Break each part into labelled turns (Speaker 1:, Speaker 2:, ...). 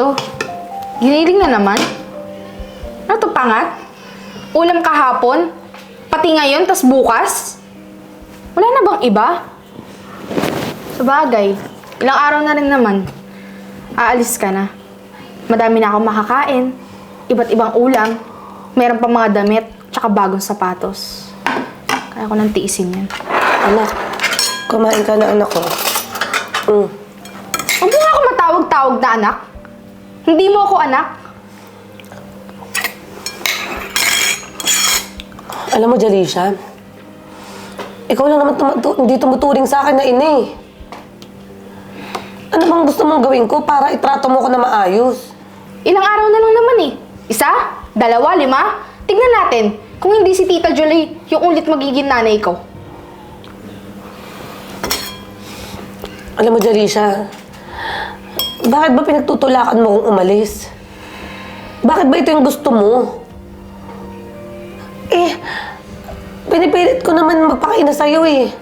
Speaker 1: to? Giniling na naman? Ano to, pangat? Ulam kahapon? Pati ngayon, tas bukas? Wala na bang iba? Sa bagay, ilang araw na rin naman. Aalis ka na. Madami na akong makakain. Iba't ibang ulam. Meron pa mga damit, tsaka bagong sapatos. Kaya ko nang tiisin yan.
Speaker 2: Anak, kumain ka na anak ko. Mm.
Speaker 1: Huwag mo nga ako matawag-tawag na anak. Hindi mo ako anak.
Speaker 2: Alam mo, Jalisha, ikaw lang naman tumatu- hindi tumuturing sa akin na ina eh. Ano bang gusto mong gawin ko para itrato mo ko na maayos?
Speaker 1: Ilang araw na lang naman eh. Isa? Dalawa? Lima? Tignan natin kung hindi si Tita Julie yung ulit magiging nanay ko.
Speaker 2: Alam mo, Jalisha, bakit ba pinagtutulakan mo kung umalis? Bakit ba ito yung gusto mo? Eh, pinipilit ko naman magpakaina sa'yo eh.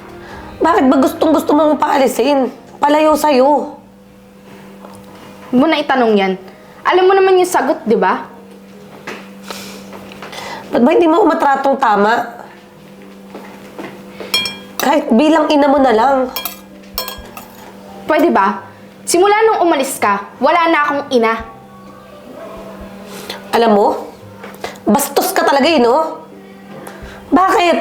Speaker 2: Bakit ba gustong gusto mong paalisin? Palayo sa'yo.
Speaker 1: Huwag mo na itanong yan. Alam mo naman yung sagot, di ba?
Speaker 2: Ba't ba hindi mo umatratong tama? Kahit bilang ina mo na lang.
Speaker 1: Pwede ba? Simula nung umalis ka, wala na akong ina.
Speaker 2: Alam mo, bastos ka talaga eh, no? Bakit?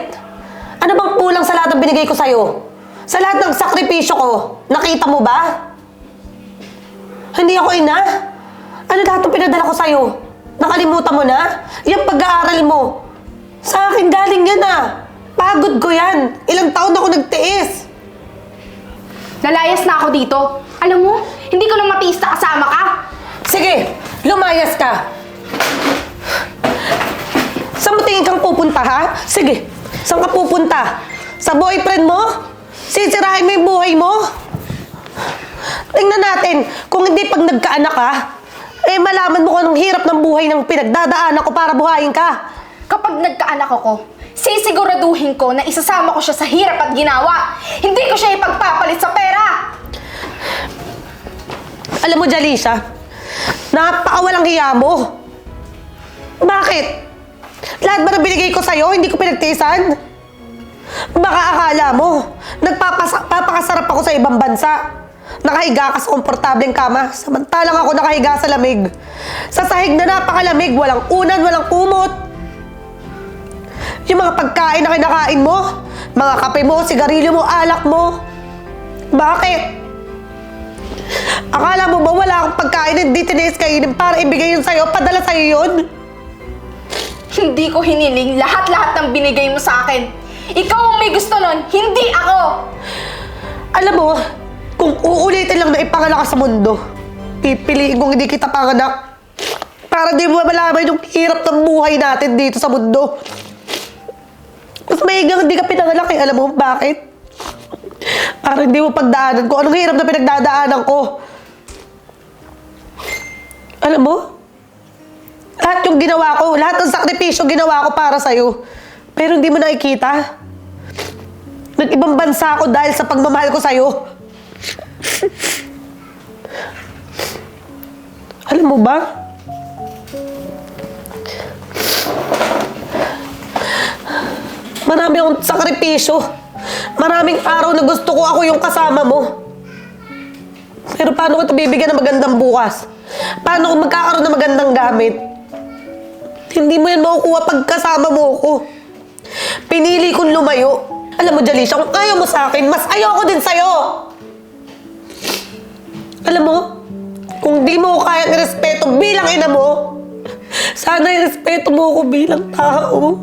Speaker 2: Ano bang kulang sa lahat ng binigay ko sa'yo? Sa lahat ng sakripisyo ko, nakita mo ba? Hindi ako ina. Ano lahat ng pinadala ko sa'yo? Nakalimutan mo na? Yung pag-aaral mo. Sa akin galing yan ah. Pagod ko yan. Ilang taon ako nagtiis.
Speaker 1: Lalayas na ako dito. Alam mo, hindi ko na matiis na kasama ka.
Speaker 2: Sige, lumayas ka. Saan mo tingin kang pupunta, ha? Sige, saan ka pupunta? Sa boyfriend mo? Sisirahin mo yung buhay mo? Tingnan natin, kung hindi pag nagkaanak ka, eh malaman mo kung anong hirap ng buhay ng pinagdadaanan ko para buhayin ka.
Speaker 1: Kapag nagkaanak ako, sisiguraduhin ko na isasama ko siya sa hirap at ginawa. Hindi ko siya ipagpapalit sa pera.
Speaker 2: Alam mo, Jalisha, napakawalang hiya mo. Bakit? Lahat ba na binigay ko sa'yo, hindi ko pinagtiisan? Baka akala mo, nagpapakasarap ako sa ibang bansa. Nakahiga ka sa komportableng kama, samantalang ako nakahiga sa lamig. Sa sahig na napakalamig, walang unan, walang kumot. Yung mga pagkain na kinakain mo, mga kape mo, sigarilyo mo, alak mo. Bakit? Akala mo ba wala akong pagkain hindi tiniis kainin para ibigay yun sa'yo? Padala sa'yo yun?
Speaker 1: Hindi ko hiniling lahat-lahat ng binigay mo sa akin. Ikaw ang may gusto nun, hindi ako!
Speaker 2: Alam mo, kung uulitin lang na ipanganak ka sa mundo, pipiliin kong hindi kita panganak. Para di mo malaman yung hirap ng buhay natin dito sa mundo. Maigang hindi ka pinanganak eh. Alam mo bakit? Para hindi mo pagdaanan ko anong hirap na pinagdadaanan ko. Alam mo? Lahat yung ginawa ko, lahat ng sakripisyo ginawa ko para sa'yo. Pero hindi mo nakikita. Nag-ibang bansa ako dahil sa pagmamahal ko sa'yo. Alam mo ba? Marami akong sakripisyo. Maraming araw na gusto ko ako yung kasama mo. Pero paano ko ito bibigyan ng magandang bukas? Paano ko magkakaroon ng magandang gamit? Hindi mo yan makukuha pag kasama mo ako. Pinili kong lumayo. Alam mo, Jalisha, kung ayaw mo sa akin, mas ayaw ko din sa'yo. Alam mo, kung di mo ko kaya respeto bilang ina mo, sana respeto mo ako bilang tao.